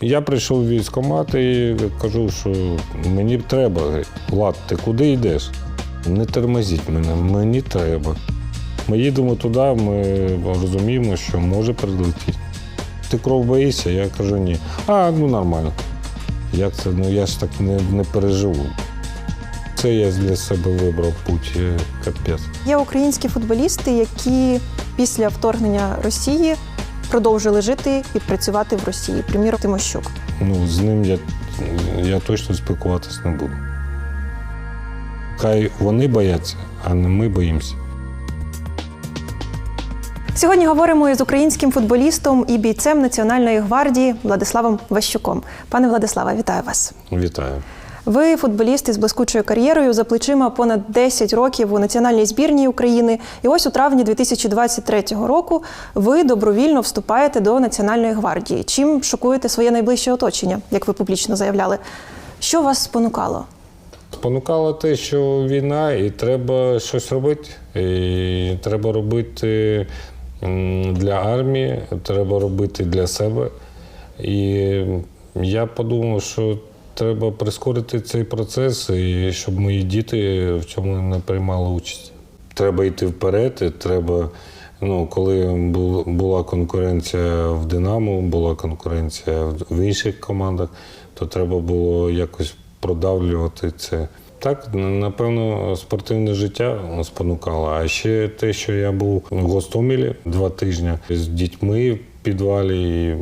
Я прийшов в військкомат і кажу, що мені треба. Влад, ти куди йдеш? Не тормозіть мене, мені треба. Ми їдемо туди, ми розуміємо, що може прилетіти. Ти кров боїшся? Я кажу, ні. А, ну нормально. Як це? Ну я ж так не, не переживу. Це я для себе вибрав путь, е, капець. Є українські футболісти, які після вторгнення Росії продовжили жити і працювати в Росії. Приміром, Тимощук. Ну, з ним я, я точно спілкуватись не буду. Хай вони бояться, а не ми боїмося. Сьогодні говоримо із українським футболістом і бійцем Національної гвардії Владиславом Ващуком. Пане Владиславе, вітаю вас. Вітаю. Ви футболіст із блискучою кар'єрою за плечима понад 10 років у національній збірній України. І ось у травні 2023 року ви добровільно вступаєте до Національної гвардії. Чим шокуєте своє найближче оточення, як ви публічно заявляли? Що вас спонукало? Спонукало те, що війна, і треба щось робити. І треба робити для армії, треба робити для себе. І я подумав, що треба прискорити цей процес, і щоб мої діти в цьому не приймали участь. Треба йти вперед, треба. Ну, коли була конкуренція в Динамо, була конкуренція в інших командах, то треба було якось продавлювати це. Так, напевно, спортивне життя спонукало. А ще те, що я був в Гостомелі два тижні з дітьми в підвалі, і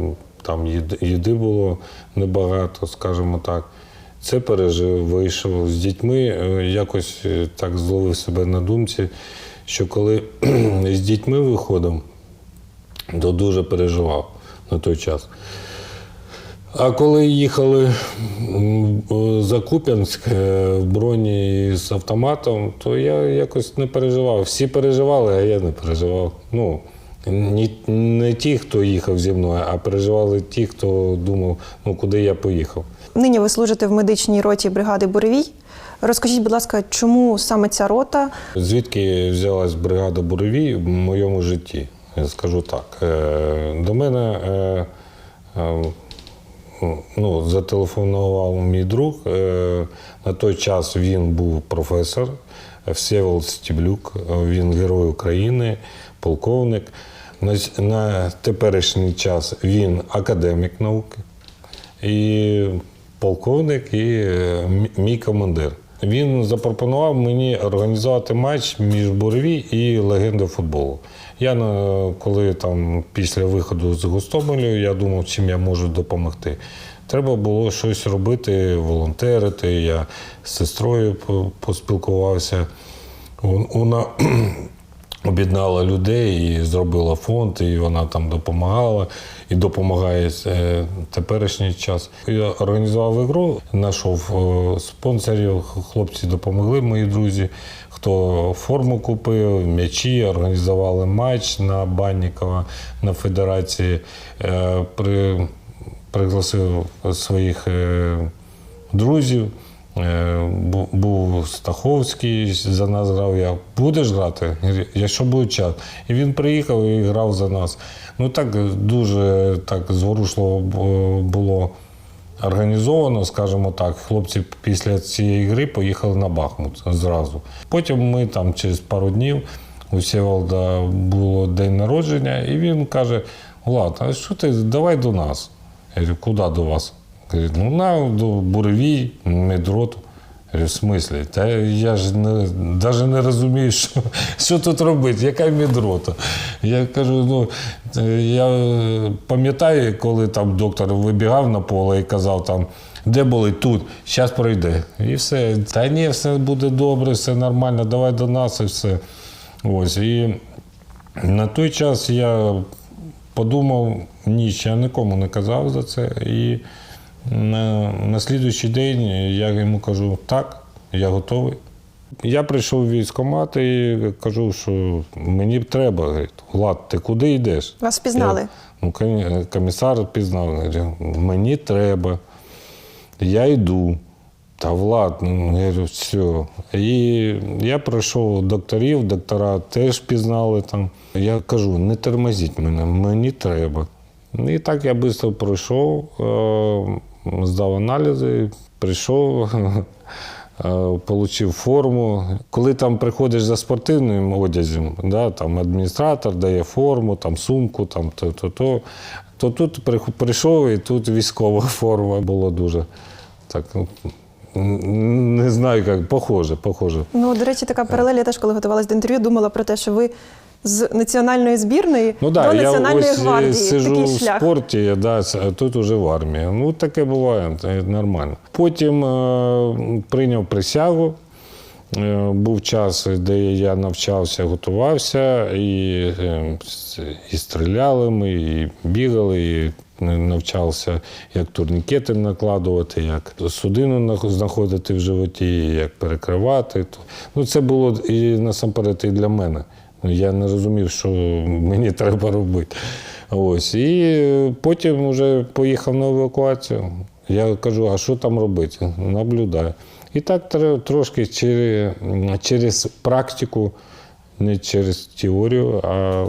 там їди- було небагато, скажімо так. Це пережив, вийшов з дітьми, е, якось е, так зловив себе на думці, що коли з дітьми виходив, то дуже переживав на той час. А коли їхали за Куп'янськ е, в броні з автоматом, то я якось не переживав. Всі переживали, а я не переживав. Ну, не ті, хто їхав зі мною, а переживали ті, хто думав, ну куди я поїхав. Нині ви служите в медичній роті бригади Буревій. Розкажіть, будь ласка, чому саме ця рота? Звідки взялась бригада Буревій в моєму житті? Я скажу так. Е, До мене е, е, ну, зателефонував мій друг. На той час він був професор Всеволод Стіблюк, він герой України, полковник. На, на теперішній час він академік науки і полковник, і е, мій командир. Він запропонував мені організувати матч між Буревій і легендою футболу. Я коли там після виходу з Гостомелю, я думав, чим я можу допомогти. Треба було щось робити, волонтерити. Я з сестрою поспілкувався. Вона об'єднала людей і зробила фонд, і вона там допомагала і допомагає е, теперішній час. Я організував ігру, знайшов е, спонсорів, хлопці допомогли, мої друзі. Хто форму купив, м'ячі, організували матч на Баннікова на федерації. Е, При, пригласив своїх друзів. Е, бу- Був Стаховський, за нас грав я. Будеш грати? Якщо буде час. І він приїхав і грав за нас. Ну так дуже так зворушливо було організовано, скажімо так. Хлопці після цієї гри поїхали на Бахмут зразу. Потім ми там через пару днів у Сєволда було день народження, і він каже: Влад, а що ти давай до нас? Я говорю, куди до вас? Говорить, ну на буревій, медроту. В смислі? Та я ж не, навіть не розумію, що, що тут робити, яка медрота. Я кажу, ну е, я е, пам'ятаю, коли там доктор вибігав на поле і казав там. Де були тут, зараз пройде. І все. Та ні, все буде добре, все нормально, давай до нас і все. Ось. І на той час я подумав, ніч, я нікому не казав за це. І на, на слідуючий день я йому кажу, так, я готовий. Я прийшов в військкомат і кажу, що мені треба. Говорить, Влад, ти куди йдеш? Вас впізнали? Я, ну, комісар пізнав, говорить, мені треба. Я йду. Та Влад, ну, я говорю, все. І я пройшов докторів, доктора теж пізнали там. Я кажу, не тормозіть мене, мені треба. І так я швидко пройшов, е, здав аналізи, прийшов, отримав форму. Коли там приходиш за спортивним одязом, да, там адміністратор дає форму, там сумку, там то, то, тут прийшов і тут військова форма було дуже так. ну, Не знаю, як похоже, похоже. Ну, до речі, така паралель, я теж, коли готувалася до інтерв'ю, думала про те, що ви з національної збірної Ну до да, я національної ось е, гвардії. сижу Такий в шлях. спорті, да, а тут уже в армії. Ну, таке буває, нормально. Потім е, прийняв присягу. Е, Був час, де я навчався, готувався, і, е, і стріляли ми, і бігали, і навчався, як турнікети накладувати, як судину знаходити в животі, як перекривати. Ну, це було і насамперед і для мене. Ну, Я не розумів, що мені треба робити. Ось. І потім вже поїхав на евакуацію. Я кажу, а що там робити? Наблюдаю. І так трошки через, через практику, не через теорію, а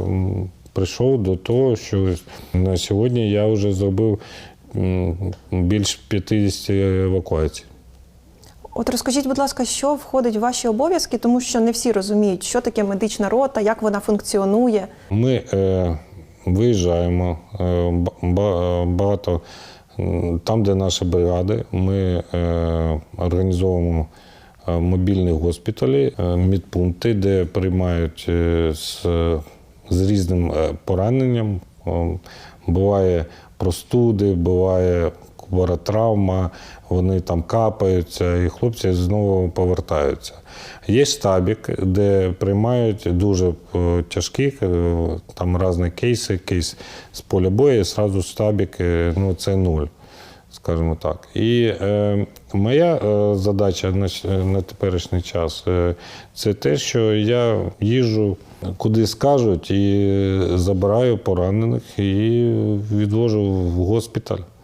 прийшов до того, що на сьогодні я вже зробив більш 50 евакуацій. От розкажіть, будь ласка, що входить в ваші обов'язки, тому що не всі розуміють, що таке медична рота, як вона функціонує. Ми е, виїжджаємо е, ба- ба- багато там, де наші бригади, ми е, організовуємо е, мобільні госпіталі, е, медпункти, де приймають е, з, з різним пораненням. Буває простуди, буває травма, вони там капаються, і хлопці знову повертаються. Є штабік, де приймають дуже е, тяжкі, е, там різні кейси, кейс з поля бою, і одразу штабік, е, ну це нуль, скажімо так. І е, моя е, задача на, на теперішній час е, це те, що я їжджу куди скажуть і забираю поранених і відвожу в госпіталь.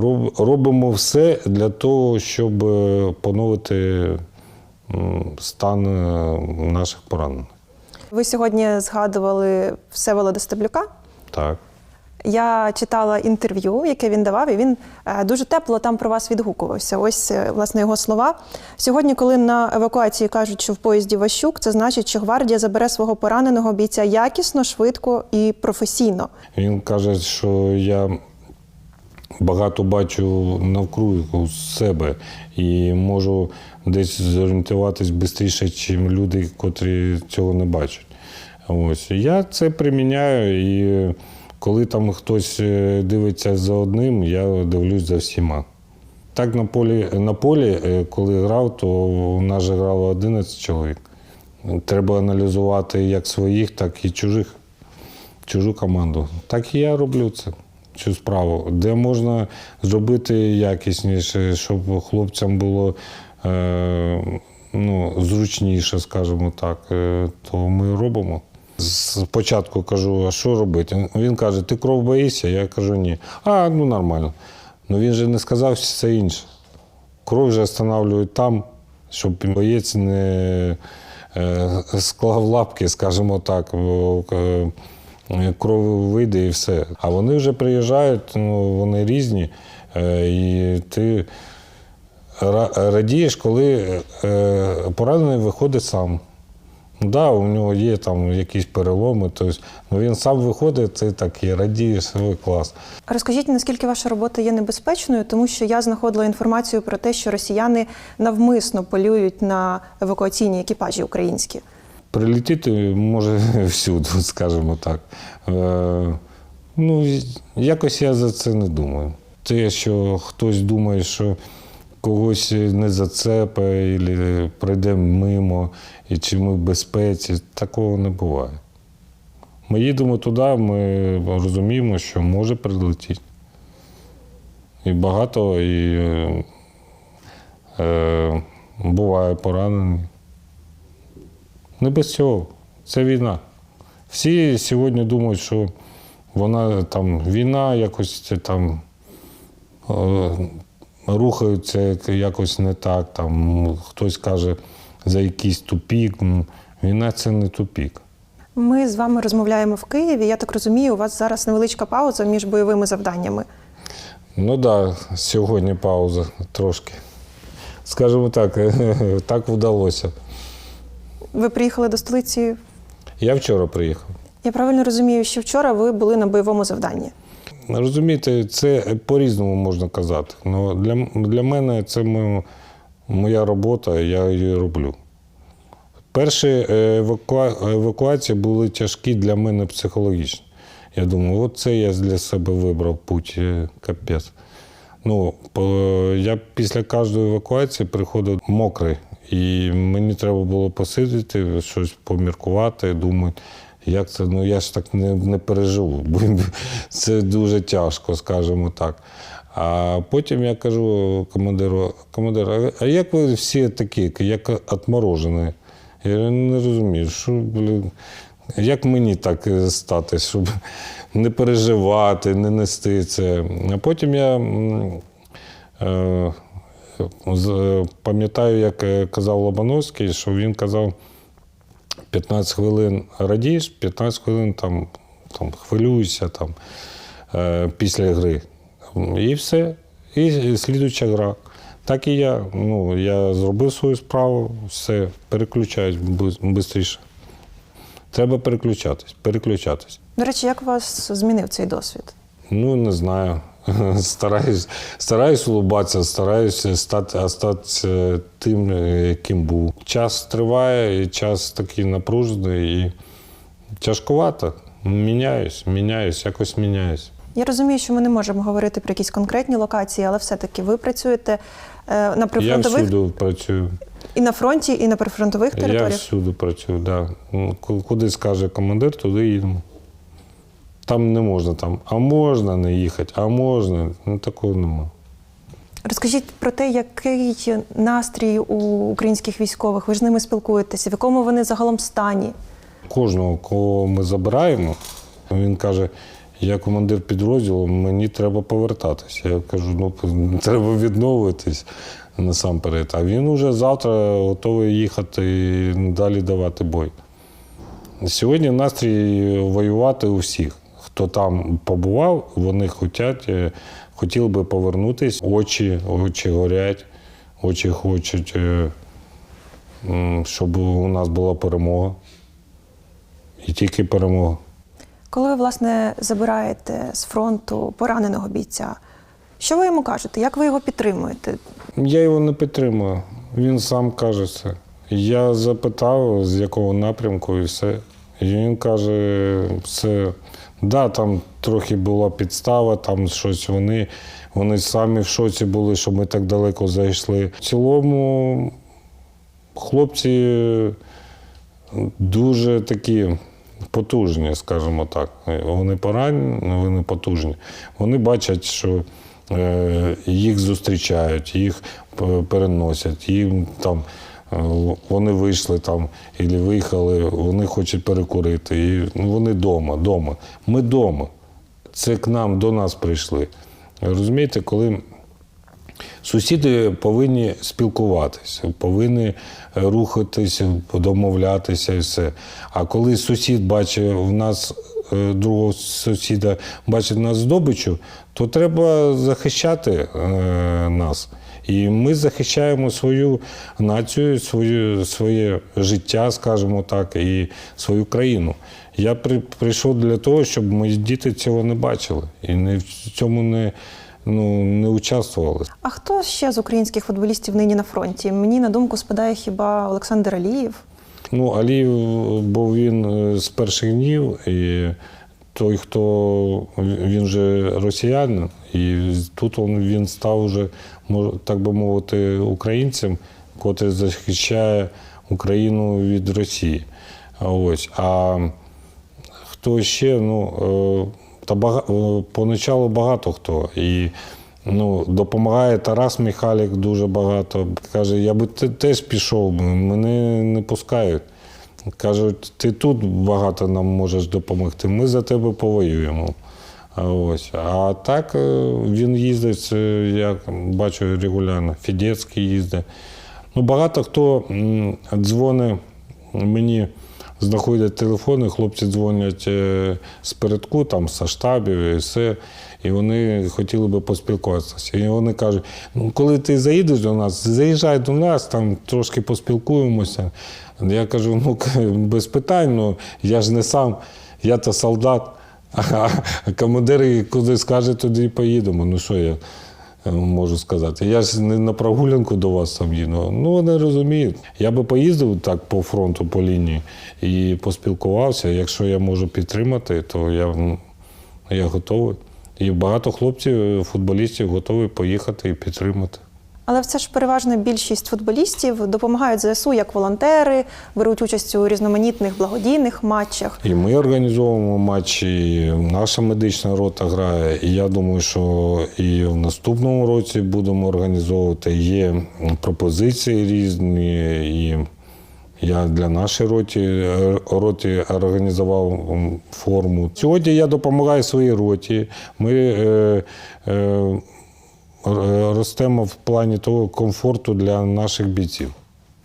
Роб- Робимо все для того, щоб е, поновити стан е, наших поранених. Ви сьогодні згадували Всеволода Стеблюка. Так. Я читала інтерв'ю, яке він давав, і він е, дуже тепло там про вас відгукувався. Ось власне його слова. Сьогодні, коли на евакуації кажуть, що в поїзді Ващук, це значить, що гвардія забере свого пораненого бійця якісно, швидко і професійно. Він каже, що я багато бачу навкруги себе і можу десь зорієнтуватись швидше, ніж люди, котрі цього не бачать. Ось. Я це приміняю, і коли там хтось е, дивиться за одним, я дивлюсь за всіма. Так на полі, на полі, е, коли грав, то у нас же грало 11 чоловік. Треба аналізувати як своїх, так і чужих, чужу команду. Так і я роблю це, цю справу. Де можна зробити якісніше, щоб хлопцям було е, ну, зручніше, скажімо так, е, то ми робимо. Спочатку кажу, а що робити? Він каже, ти кров боїшся? Я кажу, ні. А, ну нормально. Ну він же не сказав все інше. Кров вже встановлюють там, щоб боєць не е, склав лапки, скажімо так, бо е, кров вийде і все. А вони вже приїжджають, ну, вони різні, е, і ти радієш, коли е, поранений виходить сам. Ну, Да, у нього є там якісь переломи, тобто, він сам виходить, ти так і радієш, ой, клас. Розкажіть, наскільки ваша робота є небезпечною, тому що я знаходила інформацію про те, що росіяни навмисно полюють на евакуаційні екіпажі українські. Прилетіти може всюди, скажімо так. Е, ну, якось я за це не думаю. Те, що хтось думає, що когось не зацепе, або пройде мимо, і чи ми в безпеці, такого не буває. Ми їдемо туди, ми розуміємо, що може прилетіти. І багато, і е, е, буває поранений. Не без цього. Це війна. Всі сьогодні думають, що вона там війна, якось там е, рухаються якось не так. Там хтось каже за якийсь тупік. Війна це не тупік. Ми з вами розмовляємо в Києві. Я так розумію, у вас зараз невеличка пауза між бойовими завданнями. Ну так, да, сьогодні пауза трошки. Скажімо так, так вдалося. Ви приїхали до столиці. Я вчора приїхав. Я правильно розумію, що вчора ви були на бойовому завданні. Розумієте, це по-різному можна казати. Ну, для, для мене це моя, моя робота, я її роблю. Перші е, евакуа- евакуації були тяжкі для мене психологічно. Я думаю, от це я для себе вибрав путь, е, капець. Ну, я після кожної евакуації приходив мокрий, і мені треба було посидіти, щось поміркувати, думати, як це, ну я ж так не, не переживу, бо це дуже тяжко, скажімо так. А потім я кажу командиру, командир, а- як ви всі такі, як отморожені? Я не розумію, що, блін, як мені так е, стати, щоб не переживати, не нести це. А потім я е, пам'ятаю, як е, казав Лобановський, що він казав 15 хвилин радієш, 15 хвилин там, там хвилюєшся там, е, після гри. І все. І слідуюча гра. Так і я. Ну, я зробив свою справу, все, переключаюсь швидше. Треба переключатись, переключатись. До речі, як вас змінив цей досвід? Ну, не знаю. Стараюсь, стараюсь улыбатися, стараюсь стати, остатися тим, е, яким був. Час триває, і час такий напружений і тяжкувато. Міняюсь, міняюсь, якось міняюсь. Я розумію, що ми не можемо говорити про якісь конкретні локації, але все-таки ви працюєте е, на Я прифронтових всюди працюю. і на фронті, і на прифронтових територіях? Я всюди працюю, да. Ну, Куди скаже командир, туди їдемо. Там не можна там, а можна не їхати, а можна. Ну такого нема. Розкажіть про те, який настрій у українських військових. Ви ж з ними спілкуєтеся, в якому вони загалом стані. Кожного, кого ми забираємо, він каже: я командир підрозділу, мені треба повертатися. Я кажу, ну треба відновитись насамперед. А він уже завтра готовий їхати і далі давати бой. Сьогодні настрій воювати у всіх. Хто там побував, вони хотять, е, хотіли би повернутися. Очі, очі горять, очі хочуть, е, щоб у нас була перемога. І тільки перемога. Коли ви, власне, забираєте з фронту пораненого бійця, що ви йому кажете? Як ви його підтримуєте? Я його не підтримую. Він сам каже це. Я запитав, з якого напрямку, і все. І він каже, все. Да, там трохи була підстава, там щось вони, вони самі в шоці були, що ми так далеко зайшли. В цілому хлопці дуже такі потужні, скажімо так. Вони поранені, вони потужні. Вони бачать, що е, їх зустрічають, їх переносять, їм там. Е, Вони вийшли там і виїхали, вони хочуть перекурити. І ну, вони вдома, вдома. Ми вдома. Це к нам, до нас прийшли. Розумієте, коли Сусіди повинні спілкуватися, повинні рухатися, домовлятися і все. А коли сусід бачить в нас е, другого сусіда, бачить нас здобичу, то треба захищати е, нас. І ми захищаємо свою націю, свою, своє життя, скажімо так, і свою країну. Я при, прийшов для того, щоб мої діти цього не бачили і не в цьому не, ну, не участвували. А хто ще з українських футболістів нині на фронті? Мені на думку спадає хіба Олександр Алієв. Ну, Аліїв був він е, з перших днів, і той, хто він же росіянин, і тут він став уже, так би мовити, українцем, котрий захищає Україну від Росії. Ось. А хто ще, ну, е, та бага, е, поначалу багато хто. І ну, допомагає Тарас Михайлік дуже багато. Каже, я би теж пішов, мене не пускають. Кажуть, ти тут багато нам можеш допомогти, ми за тебе повоюємо. Ось. А так е, він їздить, це я бачу регулярно. Фідецький їздить. Ну, багато хто дзвонить мені знаходять телефони, хлопці дзвонять е, з передку, там, з штабів і все. І вони хотіли би поспілкуватися. І вони кажуть: ну, коли ти заїдеш до нас, заїжджай до нас, там трошки поспілкуємося. Я кажу, ну без питань, ну я ж не сам, я то солдат. А командир куди скаже, туди і поїдемо. Ну що я е, можу сказати? Я ж не на прогулянку до вас сам їду. Ну вони розуміють. Я би поїздив так по фронту, по лінії і поспілкувався. Якщо я можу підтримати, то я, ну, я готовий. І багато хлопців, футболістів готові поїхати і підтримати. Але це ж переважна більшість футболістів допомагають ЗСУ як волонтери, беруть участь у різноманітних благодійних матчах. І ми організовуємо матчі, і наша медична рота грає. І я думаю, що і в наступному році будемо організовувати. Є пропозиції різні. І я для нашої роті, роті організував форму. Сьогодні я допомагаю своїй роті. Ми е, е, ростемо в плані того комфорту для наших бійців.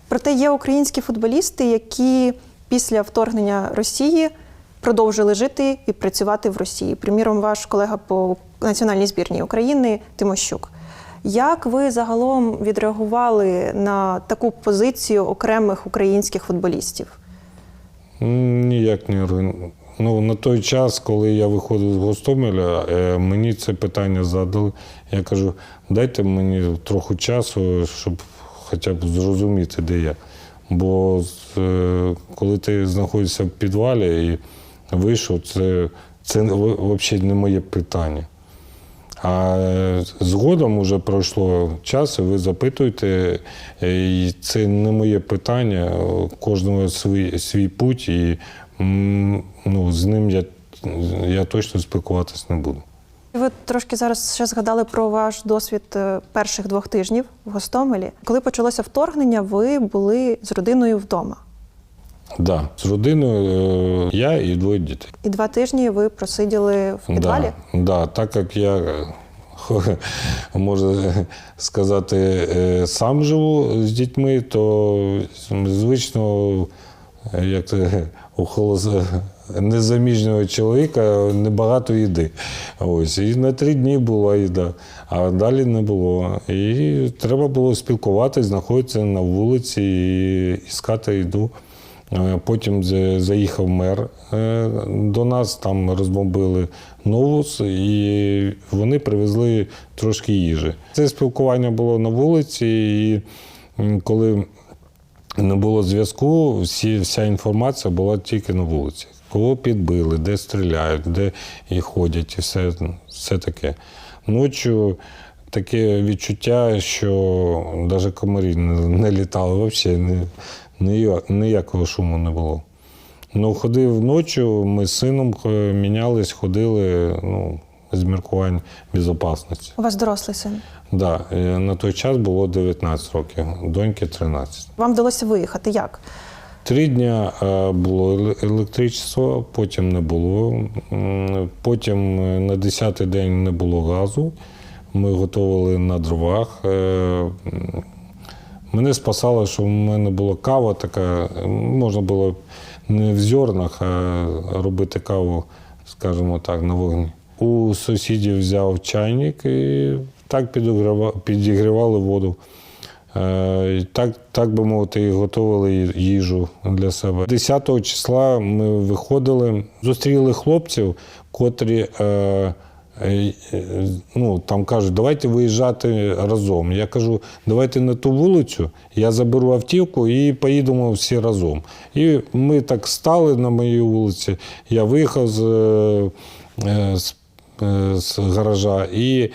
Проте є українські футболісти, які після вторгнення Росії продовжили жити і працювати в Росії. Приміром, ваш колега по національній збірній України Тимощук. Як ви загалом відреагували на таку позицію окремих українських футболістів? Ніяк не Ну, на той час, коли я виходив з Гостомеля, е, мені це питання задали. Я кажу, дайте мені трохи часу, щоб хоча б зрозуміти, де я. Бо е, коли ти знаходишся в підвалі і вийшов, це, це взагалі не моє питання. А згодом вже пройшло час, ви запитуєте, і це не моє питання. Кожного свій, свій путь, і ну, з ним я, я точно спілкуватись не буду. Ви трошки зараз ще згадали про ваш досвід е, перших двох тижнів в Гостомелі. Коли почалося вторгнення, ви були з родиною вдома. Да, з родиною е, я і двоє дітей. І два тижні ви просиділи в підвалі. Да, да, так як я е, можна сказати, е, сам живу з дітьми, то звично, як у холос- незаміжнього чоловіка небагато їди. Ось. І на три дні була їда, а далі не було. І треба було спілкуватися, знаходитися на вулиці і іскати їду. Е, Потім заїхав мер е, до нас, там розбомбили новус, і вони привезли трошки їжі. Це спілкування було на вулиці, і коли не було зв'язку, всі, вся інформація була тільки на вулиці. Кого підбили, де стріляють, де і ходять, і все, все таке. Ночі таке відчуття, що навіть комарі не, не літали взагалі, нія- ніякого шуму не було. Ну, ходив ночі, ми з сином е, мінялись, ходили ну, з міркувань безпечності. У вас дорослий син. Да, е, на той час було 19 років, доньки 13. Вам вдалося виїхати. Як? Три дня е, було еле- електричество, потім не було. Потім на 10-й день не було газу. Ми готували на дровах. Мене спасало, що в мене була кава така, можна було не в зернах, а робити каву, скажімо так, на вогні. У сусідів взяв чайник і так підігрівали воду. Е, Так, так би мовити, і готували їжу для себе. 10 числа ми виходили, зустріли хлопців, котрі е, ну, там кажуть, давайте виїжджати разом. Я кажу, давайте на ту вулицю, я заберу автівку і поїдемо всі разом. І ми так стали на моїй вулиці. Я виїхав з, е, е, з, е, з гаража і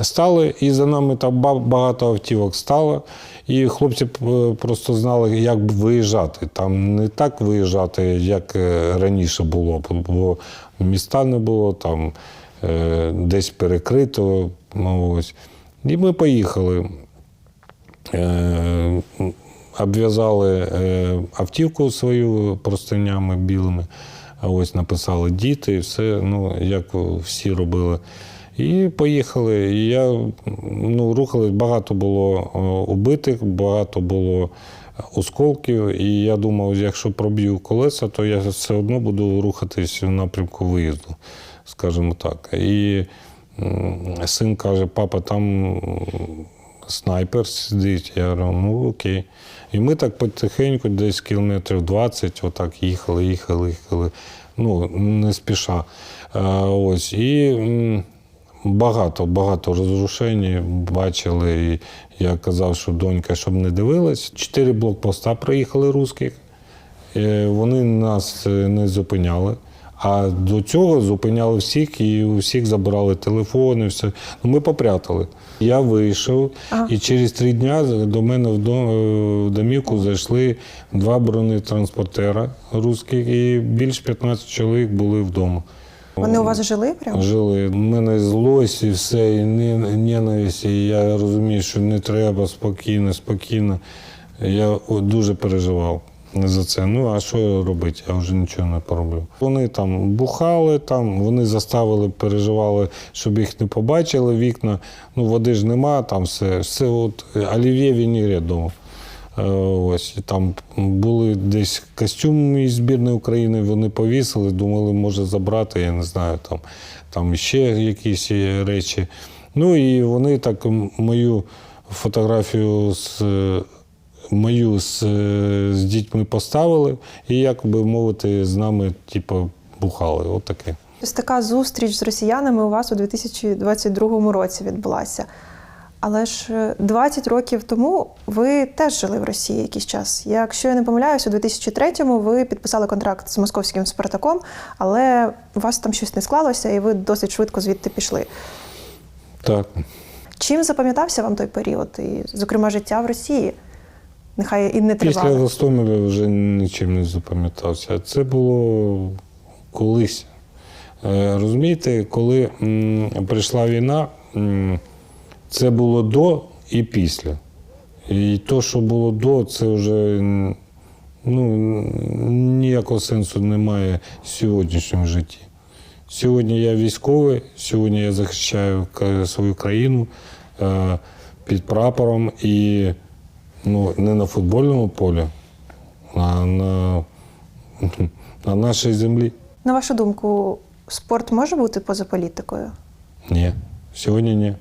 стали, і за нами там багато автівок стало. І хлопці е, просто знали, як виїжджати. Там не так виїжджати, як е, раніше було, бо міста не було, там е, десь перекрито. Ну, ось. І ми поїхали. Е, обв'язали е, автівку свою простинями білими. А ось написали діти, і все, ну, як всі робили. І поїхали. І я ну, рухались, багато було е, убитих, багато було осколків. І я думав, якщо проб'ю колеса, то я все одно буду рухатись в напрямку виїзду, скажімо так. І син каже: папа, там снайпер сидить. Я говорю, ну окей. І ми так потихеньку, десь кілометрів 20, отак їхали, їхали, їхали. Ну, не спіша. Е, ось. І багато, багато розрушень бачили. І я казав, що донька, щоб не дивилась. Чотири блокпоста приїхали русських. Е, Вони нас е, не зупиняли. А до цього зупиняли всіх і у всіх забирали телефони, все. Ну, ми попрятали. Я вийшов, Ага. і через три дні до мене в е, в домівку зайшли два бронетранспортера русських, і більш 15 чоловік були вдома. Вони у вас жили прямо? Жили. У мене злость і все, і не- ненависть, і я розумію, що не треба спокійно, спокійно. Я дуже переживав за це. Ну, а що робити? Я вже нічого не пороблю. Вони там бухали, там, вони заставили, переживали, щоб їх не побачили вікна. Ну, води ж нема, там все. Все от олів'є вінігрет вдома. Е, Ось там були десь костюм із збірної України, вони повісили, думали, може забрати, я не знаю, там, там ще якісь речі. Ну і вони так мою фотографію з мою з, е, з дітьми поставили, і, як би мовити, з нами, типу, бухали. От таке. Ось така зустріч з росіянами у вас у 2022 році відбулася. Але ж е, 20 років тому ви теж жили в Росії якийсь час. Якщо я не помиляюсь, у 2003-му ви підписали контракт з московським Спартаком, але у вас там щось не склалося, і ви досить швидко звідти пішли. Так. Чим запам'ятався вам той період, і, зокрема, життя в Росії? Нехай і не Після. Гостомеля вже нічим не запам'ятався. Це було колись. Е, Розумієте, коли прийшла війна, це було до і після. І то, що було до, це вже ну, ніякого сенсу немає в сьогоднішньому житті. Сьогодні я військовий, сьогодні я захищаю свою країну е, під прапором і ну, не на футбольному полі, а на, на нашій землі. На вашу думку, спорт може бути поза політикою? Ні, сьогодні ні.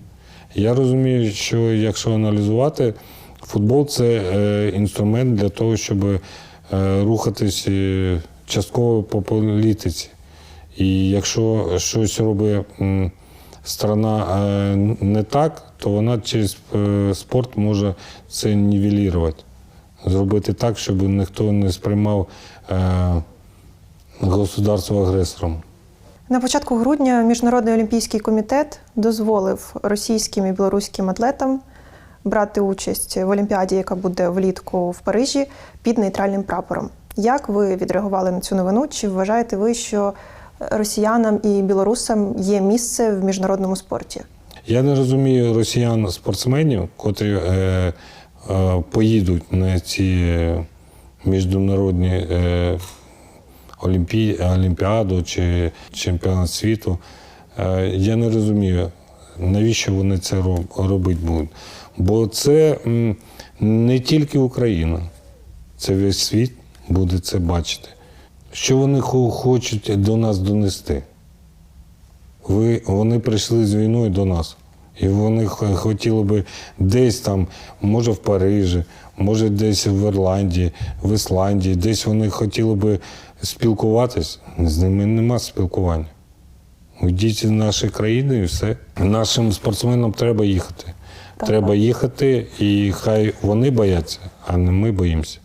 Я розумію, що якщо аналізувати, футбол це е, інструмент для того, щоб е, рухатись е, частково по політиці. І якщо щось робить страна е, не так, то вона через е, спорт може це нівелірувати. Зробити так, щоб ніхто не сприймав е, государство агресором. На початку грудня Міжнародний олімпійський комітет дозволив російським і білоруським атлетам брати участь в Олімпіаді, яка буде влітку в Парижі, під нейтральним прапором. Як ви відреагували на цю новину? Чи вважаєте ви, що росіянам і білорусам є місце в міжнародному спорті? Я не розумію росіян-спортсменів, котрі е, е, поїдуть на ці міжнародні е, олімпі... олімпіаду чи чемпіонат світу. Е, я не розумію, навіщо вони це роб- робити будуть. Бо це не тільки Україна, це весь світ буде це бачити. Що вони хочуть до нас донести? Ви, вони прийшли з війною до нас. І вони хотіли би десь там, може в Парижі, може десь в Ірландії, в Ісландії, десь вони хотіли би спілкуватись. З ними нема спілкування. Йдіть з нашої країни і все. Нашим спортсменам треба їхати. Так. Треба їхати, і хай вони бояться, а не ми боїмося.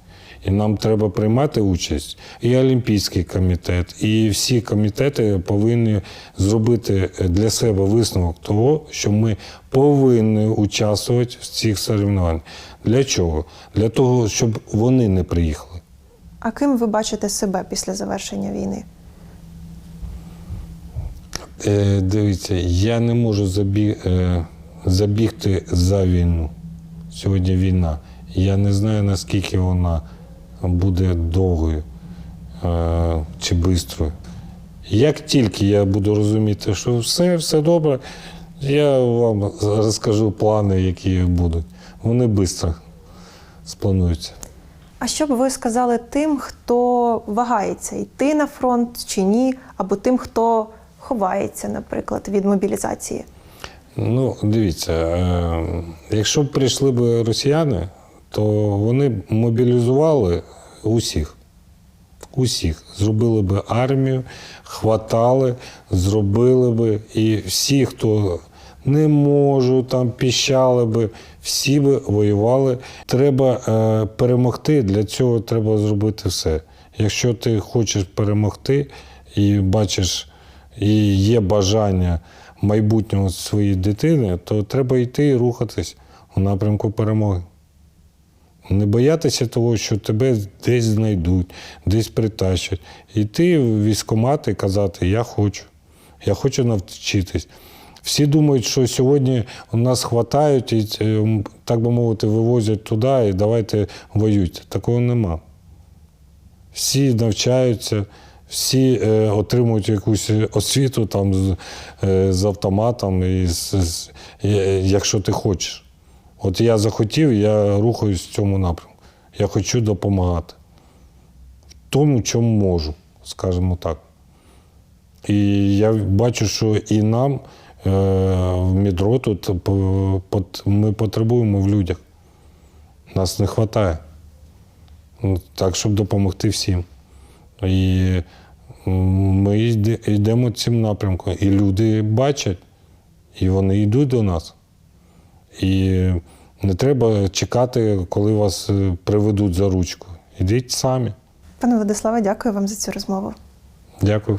І нам треба приймати участь. І Олімпійський комітет, і всі комітети повинні зробити для себе висновок того, що ми повинні участвувати в цих соревнованнях. Для чого? Для того, щоб вони не приїхали. А ким ви бачите себе після завершення війни? Е, дивіться, я не можу забіг, е, забігти за війну. Сьогодні війна. Я не знаю, наскільки вона буде довгою е, чи бистрою. Як тільки я буду розуміти, що все, все добре, Я вам розкажу плани, які будуть. Вони швидко сплануються. А що б ви сказали тим, хто вагається йти на фронт чи ні, або тим, хто ховається, наприклад, від мобілізації? Ну, дивіться, е, якщо б прийшли б росіяни, то вони мобілізували усіх. Усіх. Зробили б армію, хватали, зробили б. І всі, хто не можуть, там піщали би, всі би воювали. Треба е, перемогти, для цього треба зробити все. Якщо ти хочеш перемогти і бачиш, і є бажання майбутнього своєї дитини, то треба йти і рухатись у напрямку перемоги. Не боятися того, що тебе десь знайдуть, десь притащать. Іти в військкомат і казати Я хочу, я хочу навчитись. Всі думають, що сьогодні нас хватають і, е, так би мовити, вивозять туди і давайте воюйте. Такого нема. Всі навчаються, всі е, отримують якусь освіту там з, е, з автоматом, і з, з, е, якщо ти хочеш. От я захотів, я рухаюсь в цьому напрямку. Я хочу допомагати. В тому, чому можу, скажімо так. І я бачу, що і нам е, в Мідро тут ми потребуємо в людях. Нас не вистачає. Ну, Так, щоб допомогти всім. І ми йдемо цим напрямком. І люди бачать, і вони йдуть до нас. І не треба чекати, коли вас е, приведуть за ручку. Ідіть самі. Пане Владиславе, дякую вам за цю розмову. Дякую.